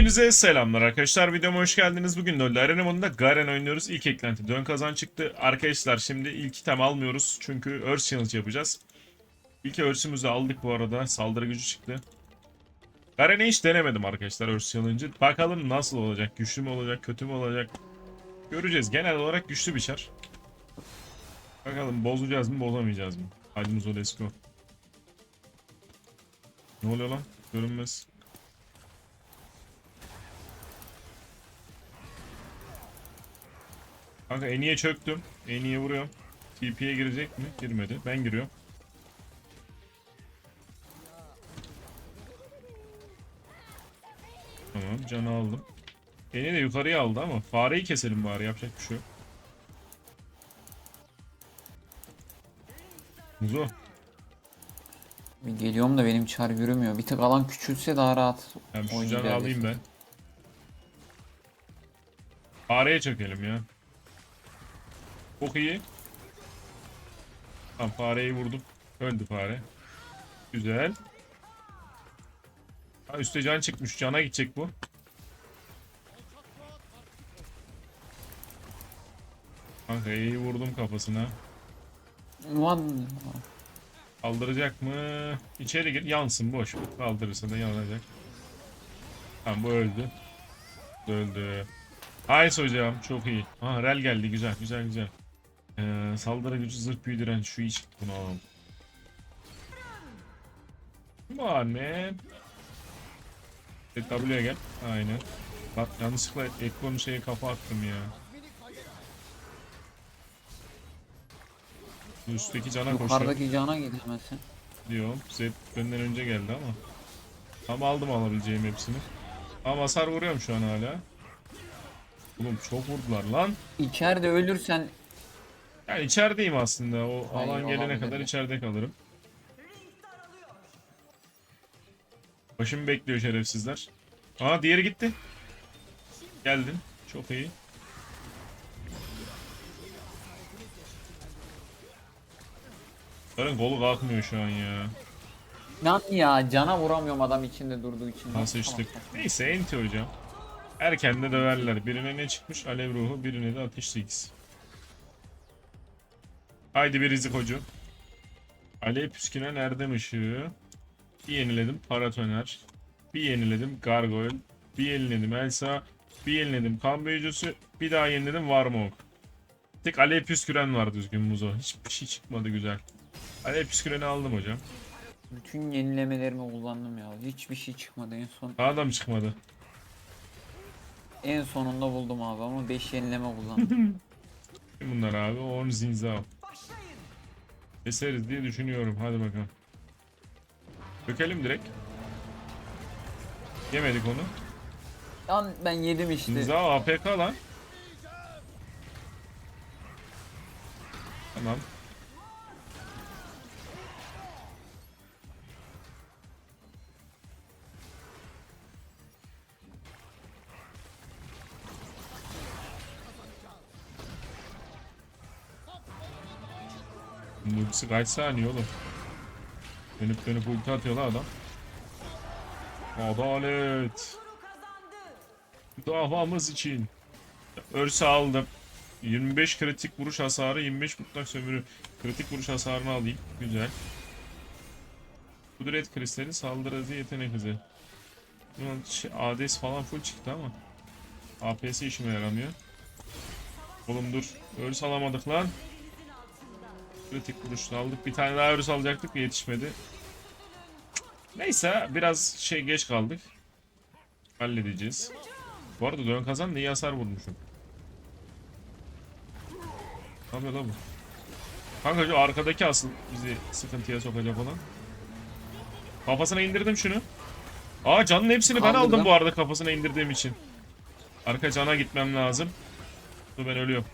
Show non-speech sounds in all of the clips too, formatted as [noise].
Hepinize selamlar arkadaşlar. Videoma hoş geldiniz. Bugün de Arena modunda Garen oynuyoruz. İlk eklenti dön kazan çıktı. Arkadaşlar şimdi ilk item almıyoruz. Çünkü Earth Challenge yapacağız. İlk Earth'ümüzü aldık bu arada. Saldırı gücü çıktı. Garen'i hiç denemedim arkadaşlar Earth Challenge'ı. Bakalım nasıl olacak? Güçlü mü olacak? Kötü mü olacak? Göreceğiz. Genel olarak güçlü bir çar. Bakalım bozacağız mı bozamayacağız mı? Hadi Muzo let's go. Ne oluyor lan? Görünmez. Kanka Eni'ye çöktüm. Eni'ye vuruyorum. TP'ye girecek mi? Girmedi. Ben giriyorum. Tamam canı aldım. Eni de yukarıya aldı ama fareyi keselim bari yapacak bir şey yok. Muzo. Geliyorum da benim çar yürümüyor. Bir tık alan küçülse daha rahat Ben şu canı alayım ben. Fareye çökelim ya. Çok iyi. Tamam fareyi vurdum. Öldü fare. Güzel. Ha, üstte can çıkmış. Cana gidecek bu. Kanka iyi vurdum kafasına. Ulan Kaldıracak mı? İçeri gir. Yansın boş. Kaldırırsa da yanacak. Tamam bu öldü. Öldü. Nice hocam. Çok iyi. Ha rel geldi. Güzel güzel güzel. Ee, saldırı gücü zırh büyü direnç. Şu iş. Bunu alalım. Come on man. E, W'ye gel. Aynen. Bak yanlışlıkla Ekko'nun şeye kafa attım ya. Bu Üstteki cana koşuyor. yukarıdaki cana gidemezsin. diyorum. Zed benden önce geldi ama. Ama aldım alabileceğim hepsini. Ama hasar vuruyorum şu an hala. Oğlum çok vurdular lan. İçeride ölürsen Yani içerideyim aslında. O Hayır, alan gelene olabilir kadar içeride kalırım. Başım bekliyor şerefsizler. Aa diğeri gitti. Geldin. Çok iyi. Bunların kolu kalkmıyor şu an ya. Lan ya cana vuramıyorum adam içinde durduğu için. Nasıl içtik? Neyse enti hocam. Erken de döverler. Birine ne çıkmış? Alev ruhu, birine de ateş 8. Haydi bir rizik hocu. Alev püskünen erdem ışığı. Bir yeniledim paratoner. Bir yeniledim gargoyle. Bir yeniledim Elsa. Bir yeniledim kan büyücüsü. Bir daha yeniledim Warmog. Tek alev püsküren var düzgün muzo. Hiçbir şey çıkmadı güzel. Alev püsküreni aldım hocam. Bütün yenilemelerimi kullandım ya. Hiçbir şey çıkmadı en son. Daha da mı çıkmadı? En sonunda buldum abi ama 5 yenileme kullandım. [laughs] Bunlar abi? 10 zinza. Keseriz diye düşünüyorum. Hadi bakalım. Dökelim direkt. Yemedik onu. Lan ben yedim işte. Zinza APK lan. Tamam. Ultisi kaç saniye oğlum? Dönüp dönüp ulti atıyor lan adam. Adalet. Davamız için. Örsü aldım. 25 kritik vuruş hasarı, 25 mutlak sömürü. Kritik vuruş hasarını alayım. Güzel. Kudret kristali, saldırı hızı, yetenek hızı. Şey, ADS falan full çıktı ama. APS işime yaramıyor. Oğlum dur. Örs alamadık lan. Kritik vuruşunu aldık. Bir tane daha örs alacaktık yetişmedi. Neyse biraz şey geç kaldık. Halledeceğiz. Bu arada dön kazan iyi hasar vurmuşum. Ne yapıyor lan bu? Kanka şu arkadaki asıl bizi sıkıntıya sokacak olan. Kafasına indirdim şunu. Aa canın hepsini ben Kaldırdım. aldım bu arada kafasına indirdiğim için. Arka cana gitmem lazım. Dur ben ölüyorum.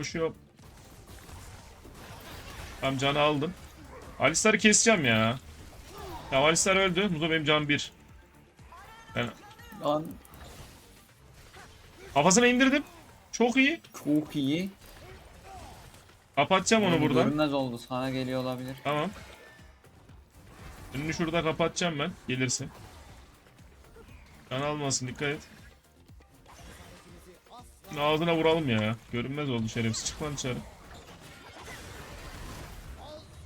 Koşuyorum. Tamam canı aldım. Alistar'ı keseceğim ya. Tamam Alistar öldü. Muzo benim canım bir. Ben Lan kafasına indirdim. Çok iyi. çok iyi. Kapatacağım onu Yani burada. Görünmez oldu sana geliyor olabilir. Tamam. Önünü şurada kapatacağım ben. Gelirsin. Can almasın dikkat et. Ağzına vuralım ya. Görünmez oldu şerefsiz. Çık lan dışarı.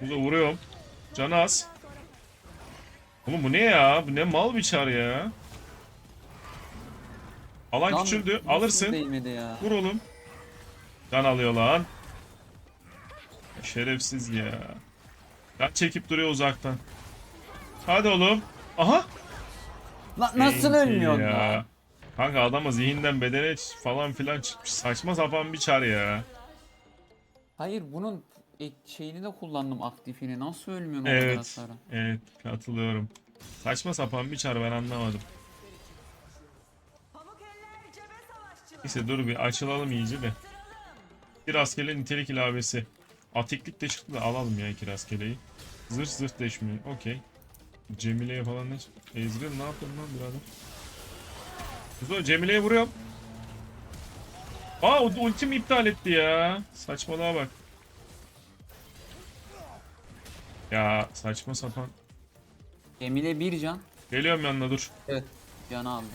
Burada vuruyorum. Canı az. Oğlum bu ne ya? Bu ne mal bir çar ya. Alan Lan küçüldü. Alırsın. Ya. Vur oğlum. Can alıyor lan. Şerefsiz ya. Can çekip duruyor uzaktan. Hadi oğlum. Aha. Lan nasıl ölmüyorsun ya? Kanka adama zihinden bedene falan filan çıkmış. Saçma sapan bir çar ya. Hayır bunun ek- şeyini de kullandım aktifini. Nasıl ölmüyorsun o kadar Evet. hasara? Evet katılıyorum. Saçma sapan bir çar ben anlamadım. Pamuk eller cebe savaşçıları. Neyse dur bir açılalım iyice de. Bir rastgele nitelik ilavesi. Atiklik de çıktı da alalım ya iki rastgeleyi. Zırh zırh deşmiyor. Okey. Cemile'ye falan ne? Ezreal ne yapıyorsun lan birader? Kuzo Cemile'ye vuruyorum. Aa ultim iptal etti ya. Saçmalığa bak. Ya saçma sapan. Cemile bir can. Geliyorum yanına dur. Evet. Canı aldı.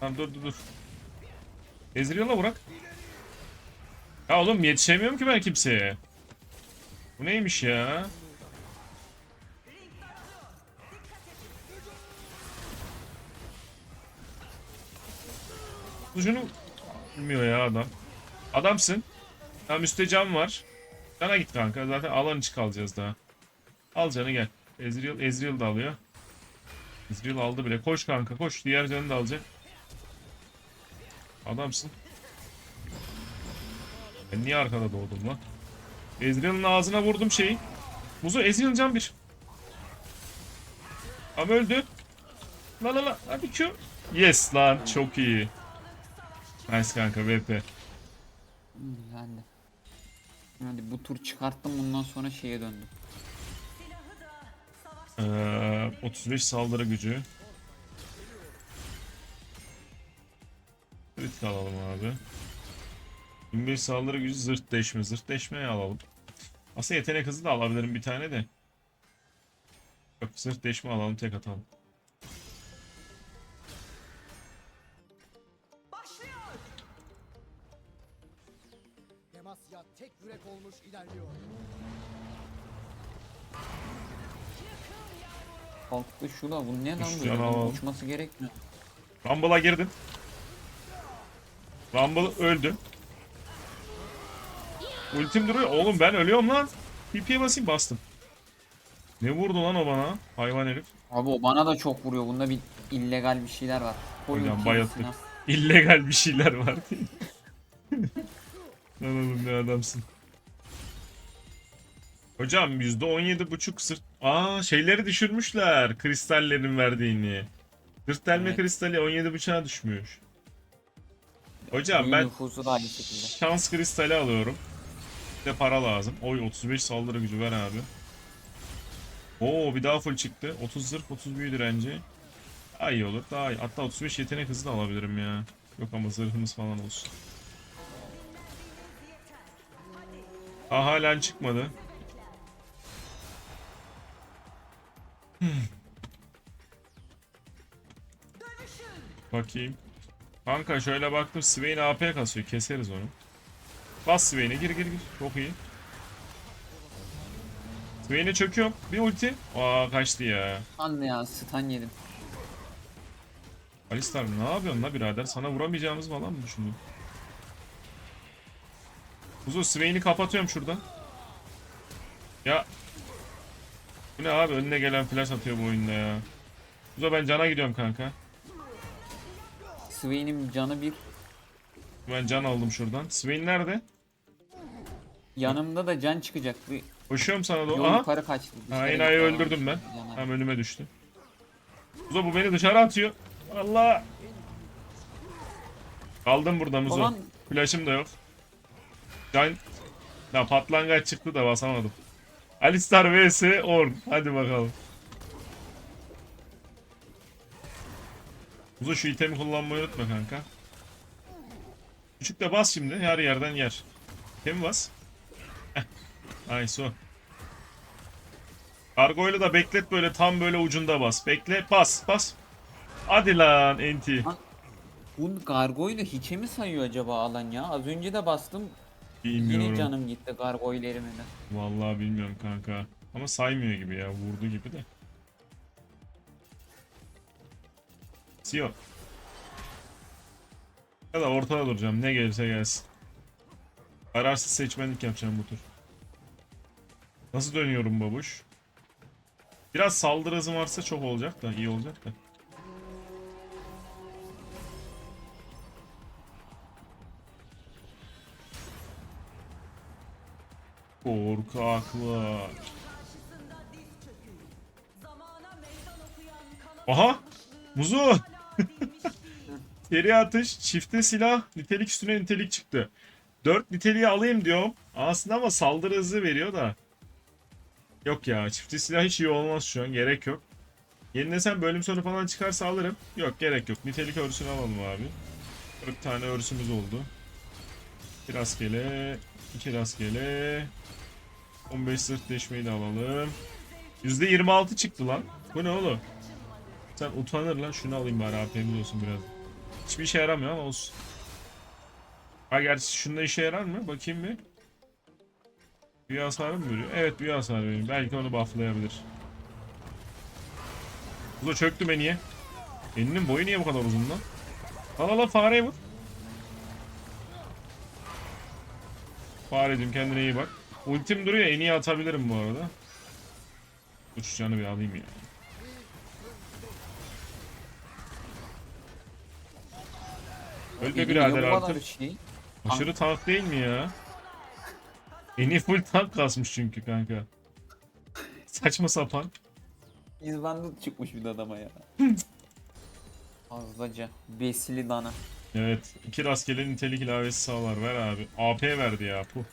Tamam dur dur dur. Ezreal'a bırak. Ya oğlum yetişemiyorum ki ben kimseye. Bu neymiş ya? Ucunu bilmiyor ya adam. Adamsın. Tamam üstte cam var. Cana git kanka. Zaten alan içi kalacağız daha. Al canı gel. Ezreal, Ezreal da alıyor. Ezreal aldı bile. Koş kanka koş. Diğer canı da alacak. Adamsın. Ben niye arkada doğdum lan? Ezreal'ın ağzına vurdum şeyi. Muzo Ezreal can bir. Ama öldü. La la la. Hadi Q. Yes lan çok iyi. Nice kanka VP. Hı, Güzeldi. Hadi bu tur çıkarttım bundan sonra şeye döndüm. Ee, 35 saldırı gücü. Kritik alalım abi. 25 saldırı gücü zırt deşme. Zırt deşmeyi alalım. Aslında yetenek hızı da alabilirim bir tane de. Yok zırt deşme alalım tek atalım. Yürek olmuş ilerliyor. Kalktı şu da bu ne lan alalım. Uçması gerekmiyor. Rumble'a girdim. Rumble öldü. Ultim duruyor. Oğlum ben ölüyorum lan. TP'ye basayım bastım. Ne vurdu lan o bana? Hayvan herif. Abi o bana da çok vuruyor. Bunda bir illegal bir şeyler var. Koyun Hocam kendisine. bayılttık. İllegal bir şeyler var. Lan oğlum ne adamsın. Hocam %17.5 sırt... Aa şeyleri düşürmüşler. Kristallerin verdiğini. Sırt delme Evet. kristali 17.5'a düşmüş. Hocam İyi ben şans kristali alıyorum. Bir de para lazım. Oy 35 saldırı gücü ver abi. Oo bir daha full çıktı. 30 zırh 30 büyü direnci. Daha iyi olur daha iyi. Hatta 35 yetenek hızı da alabilirim ya. Yok ama zırhımız falan olsun. Aa halen çıkmadı. Hmm. Bakayım. Kanka şöyle baktım Swain AP kasıyor. Keseriz onu. Bas Swain'e gir gir gir. Çok iyi. Swain'e çöküyorum. Bir ulti. Aa kaçtı ya. Anne ya stun yedim. Alistar ne yapıyorsun la birader? Sana vuramayacağımız falan mı düşündün? Kuzu Swain'i kapatıyorum şuradan. Ya. Bu ne abi? Önüne gelen flash atıyor bu oyunda ya. Kuzu ben cana gidiyorum kanka. Swain'in canı bir. Ben can aldım şuradan. Swain nerede? Yanımda da can çıkacak. Bir Koşuyorum sana doğru. Aha. yukarı kaçtı. Dışarı Ha, gitti enayi falan. öldürdüm ben. Yanar. Önüme düştü. Muzo bu beni dışarı atıyor. Allah. Kaldım burada Muzo. Ulan Flash'ım da yok. Can... Ya patlangaç çıktı da basamadım. Alistar vs Orn. Hadi bakalım. Muzo şu itemi kullanmayı unutma kanka. Küçük de bas şimdi. Her yerden yer. İtemi bas. Nice o. Kargoyla da beklet böyle tam böyle ucunda bas. Bekle bas bas. Hadi lan enti. Bu gargoyle hiçe mi sayıyor acaba alan ya? Az önce de bastım. Yine Bilmiyorum. canım gitti gargoylerime de. Vallahi bilmiyorum kanka. Ama saymıyor gibi ya. Vurdu gibi de. Sio. Ya da ortada duracağım. Ne gelirse gelsin. Kararsız seçmenlik yapacağım bu tur. Nasıl dönüyorum babuş? Biraz saldırı hızım varsa çok olacak da iyi olacak da. Korkaklar. Aha! Muzu! [laughs] Geri atış, çifte silah, nitelik üstüne nitelik çıktı. 4 niteliği alayım diyorum. Aslında ama saldırı hızı veriyor da. Yok ya, çifte silah hiç iyi olmaz şu an. Gerek yok. Yenilesem bölüm sonu falan çıkarsa alırım. Yok gerek yok. Nitelik örsünü alalım abi. 40 tane örsümüz oldu. 2 rastgele, 2 rastgele. 15 sırt deşmeyi de alalım. %26 çıktı lan. Bu ne oğlum? Sen utanır lan şunu alayım bari AP'miz olsun biraz. Hiçbir işe yaramıyor ama olsun. Ha gerçi şunda işe yarar mı? Bakayım bir. Büyü hasarı mı veriyor? Evet büyü hasarı veriyor. Belki onu bufflayabilir. Bu da çöktü beni niye? Eninin boyu niye bu kadar uzun lan? Al al fareye vur. Fareciğim kendine iyi bak. Ultim duruyor en iyi atabilirim bu arada. Canı bir alayım ya. Ölme Eli birader niye bu kadar artık. Şey? Aşırı tank değil mi ya? En iyi full tank kasmış çünkü kanka. Saçma sapan. İzbandut çıkmış bir adama ya. [laughs] Fazlaca. Besili dana. Evet. iki rastgele nitelik ilavesi sağlar. Ver abi. AP verdi ya. Puh.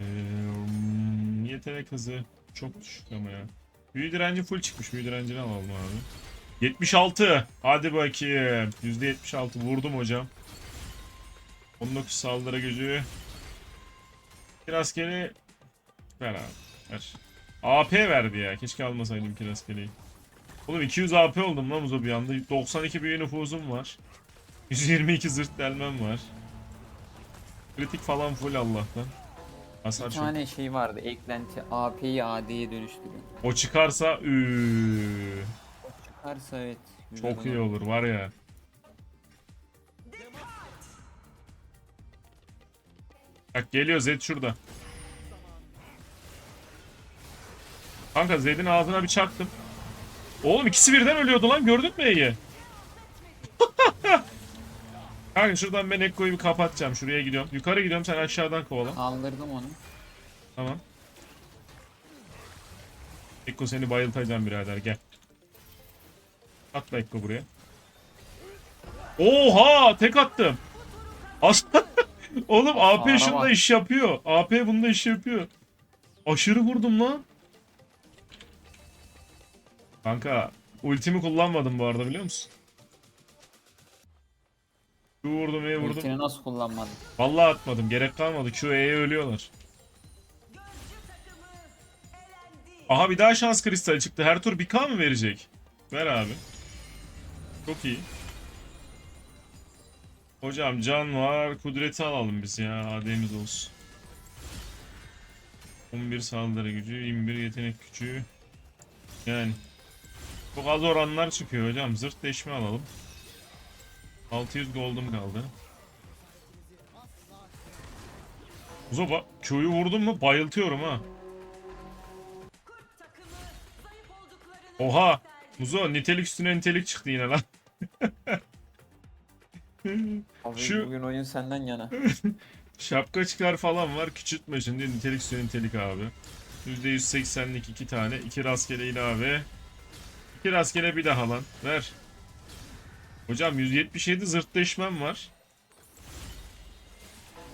Ee, hmm, yetenek hızı çok düşük ama ya. Büyü direnci full çıkmış. Büyü direncini alalım abi. 76. Hadi bakayım. %76 vurdum hocam. 19 saldırı gücü. Bir rastgele ver abi. Ver. AP verdi ya. Keşke almasaydım ki rastgeleyi. Oğlum 200 AP oldum lan Muzo bir anda. 92 büyü nüfuzum var. 122 zırt delmem var. Kritik falan full Allah'tan. Hasar Bir çok. tane şey vardı. Eklenti AP'yi AD'ye dönüştürüyor. O çıkarsa üü, O çıkarsa evet. güzel çok iyi olur. var ya. Bak geliyor Zed şurada. Kanka Zed'in ağzına bir çaktım. Oğlum ikisi birden ölüyordu lan gördün mü E'yi? [laughs] Kanka şuradan ben Ekko'yu bir kapatacağım. Şuraya gidiyorum. Yukarı gidiyorum sen aşağıdan kovala. Kaldırdım onu. Tamam. Ekko seni bayıltacağım birader gel. Atla Ekko buraya. Oha tek attım. As [laughs] Oğlum AP Ara şunda iş yapıyor. AP bunda iş yapıyor. Aşırı vurdum lan. Kanka ultimi kullanmadım bu arada biliyor musun? Q vurdum E vurdum. Ultini nasıl kullanmadın? Vallahi atmadım gerek kalmadı. Ölüyorlar. Gözcü takımı elendi. Aha bir daha şans kristali çıktı. Her tur bir K mı verecek? Ver abi. Çok iyi. Hocam can var. Kudreti alalım biz ya. AD'miz olsun. 11 saldırı gücü, 21 yetenek gücü. Yani. Çok az oranlar çıkıyor hocam. Zırt deşme alalım. 600 gold'um kaldı. Uzo Q'yu vurdum mu bayıltıyorum ha. Oha! Muzo nitelik üstüne nitelik çıktı yine lan. [laughs] Abi Şu- bugün oyun senden yana. [laughs] Şapka çıkar falan var. Küçültme şimdi nitelik üstüne nitelik abi. %180'lik iki tane. iki rastgele ilave. İki rastgele bir daha lan. Ver. Hocam 177 zırtleşmem var.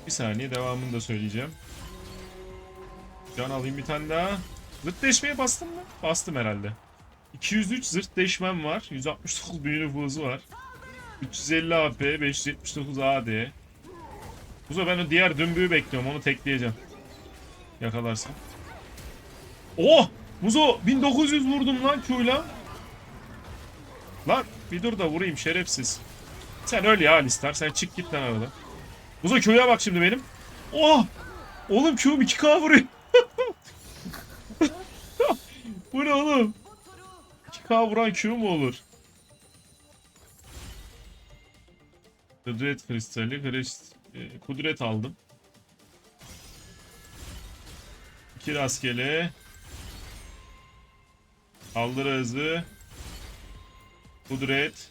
Bir saniye devamını da söyleyeceğim. Can alayım bir tane daha. Zırtleşmeye bastım mı? Bastım herhalde. 203 zırt deşmem var. 169 büyü nüfuzu var. 350 AP, 579 AD. Muzo ben o diğer dümbüğü bekliyorum. Onu tekleyeceğim. Yakalarsam. Oh! Muzo 1900 vurdum lan Q'yla. Lan bir dur da vurayım şerefsiz. Sen öl ya Alistar. Sen çık git lan arada. Uzo Q'ya bak şimdi benim. Oh! Oğlum Q'm 2K vuruyor. [laughs] Bu ne oğlum? 2K vuran Q mu olur? Kudret kristali, krist, e, kudret aldım. İki rastgele. Saldırı hızı. Kudret.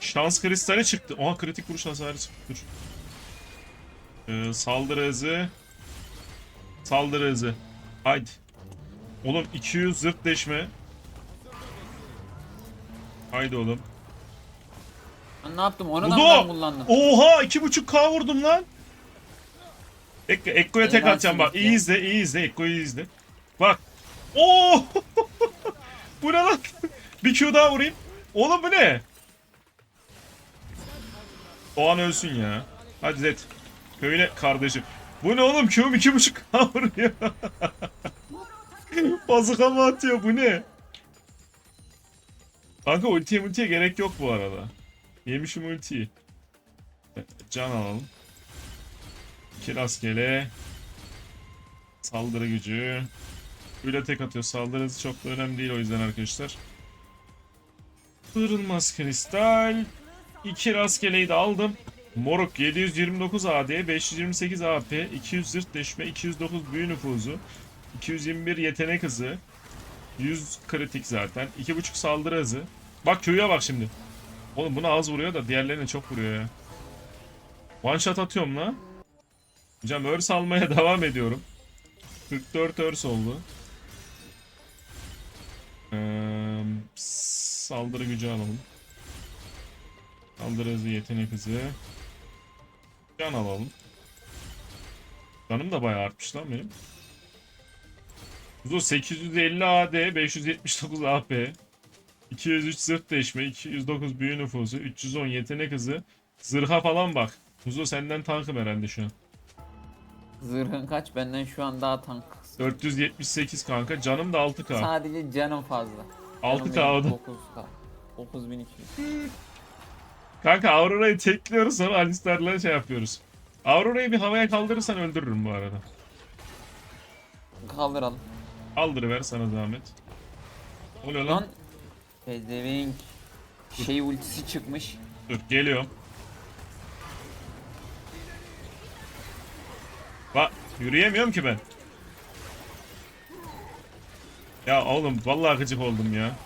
Şans kristali çıktı. Oha kritik vuruş hasarı çıktı. Dur. Ee, saldırı hızı. Saldırı hızı. Haydi. Oğlum 200 zırt deşme. Haydi oğlum. Ben ne yaptım? Onu da ben kullandım. Oha 2.5k vurdum lan. Ek Ekko'ya tek atacağım bak. İyi izle, iyi izle. Ekko'yu izle. Bak. Oo! [laughs] bu ne lan? Bir Q daha vurayım. Oğlum bu ne? O an ölsün ya. Hadi Zed. Köyle kardeşim. Bu ne oğlum? Q'm 2.5k [laughs] vuruyor. [laughs] Bazuka mı atıyor? Bu ne? Kanka ultiye multiye gerek yok bu arada. Yemişim ultiyi. Can alalım. İki rastgele. Saldırı gücü. Öyle tek atıyor. Saldırı hızı çok da önemli değil o yüzden arkadaşlar. Kırılmaz kristal. İki rastgeleyi de aldım. Moruk 729 AD, 528 AP, 200 zırt deşme, 209 büyü nüfuzu, 221 yetenek hızı, 100 kritik zaten, 2.5 saldırı hızı. Bak Q'ya bak şimdi. Oğlum buna az vuruyor da diğerlerine çok vuruyor ya. One shot atıyorum lan. Hocam örs almaya [laughs] devam ediyorum. 44 örs oldu. Ee, saldırı gücü alalım. Saldırı hızı, yetenek hızı. Can alalım. Canım da bayağı artmış lan benim. Uzo 850 AD, 579 AP. 203 zırh değişme, 209 büyü nüfusu, 310 yetenek hızı. Zırha falan bak. Muzo senden tankım herhalde şu an. Zırhın kaç? Benden şu an daha tank. 478 kanka. Canım da 6k. Sadece canım fazla. 6k o da. 9k. 9200. Kanka Aurora'yı tekliyoruz sonra Alistar'la şey yapıyoruz. Aurora'yı bir havaya kaldırırsan öldürürüm bu arada. Kaldıralım. Kaldırıver sana zahmet. Ne oluyor lan? Lan Pezevenk şey ultisi çıkmış. Dur geliyorum. Bak yürüyemiyorum ki ben. Ya oğlum vallahi gıcık oldum ya.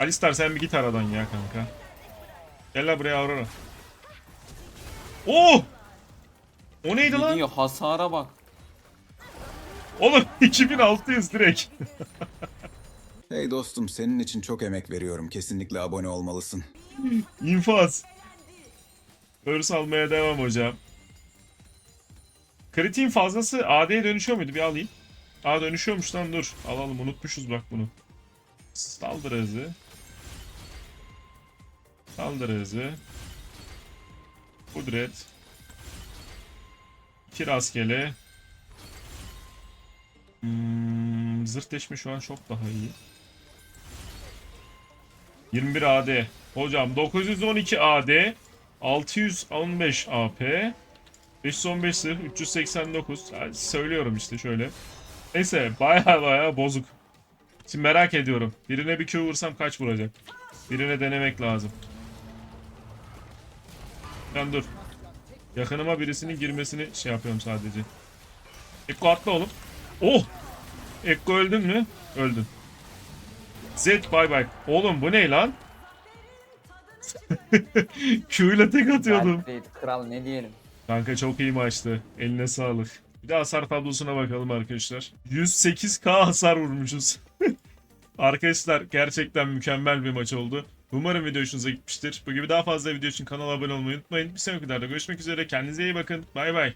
Alistar sen bir git aradan ya kanka. Gel la buraya Aurora. Oo! O neydi lan? Gidiyor hasara bak. Oğlum [laughs] 2600 direkt. [laughs] Hey dostum senin için çok emek veriyorum. Kesinlikle abone olmalısın. İnfaz. Örs almaya devam hocam. Kritiğin fazlası AD'ye dönüşüyor muydu? Bir alayım. A dönüşüyormuş lan dur. Alalım unutmuşuz bak bunu. Saldırı hızı. Saldırı hızı. Kudret. İki rastgele. Hmm, zırh deşme şu an çok daha iyi. 21 AD. Hocam 912 AD. 615 AP. 515 zırh. 389. Yani söylüyorum işte şöyle. Neyse baya baya bozuk. Şimdi merak ediyorum. Birine bir Q vursam kaç vuracak? Birine denemek lazım. Ben dur. Yakınıma birisinin girmesini şey yapıyorum sadece. Ekko atla oğlum. Oh! Ekko öldün mü? Öldün. Zed bay bay. Oğlum bu ne lan? [laughs] Q ile tek atıyordum. Alfred, kral ne diyelim. Kanka çok iyi maçtı. Eline sağlık. Bir de hasar tablosuna bakalım arkadaşlar. 108k hasar vurmuşuz. [laughs] arkadaşlar gerçekten mükemmel bir maç oldu. Umarım video hoşunuza gitmiştir. Bu gibi daha fazla video için kanala abone olmayı unutmayın. Bir sonraki videoda görüşmek üzere. Kendinize iyi bakın. Bay bay.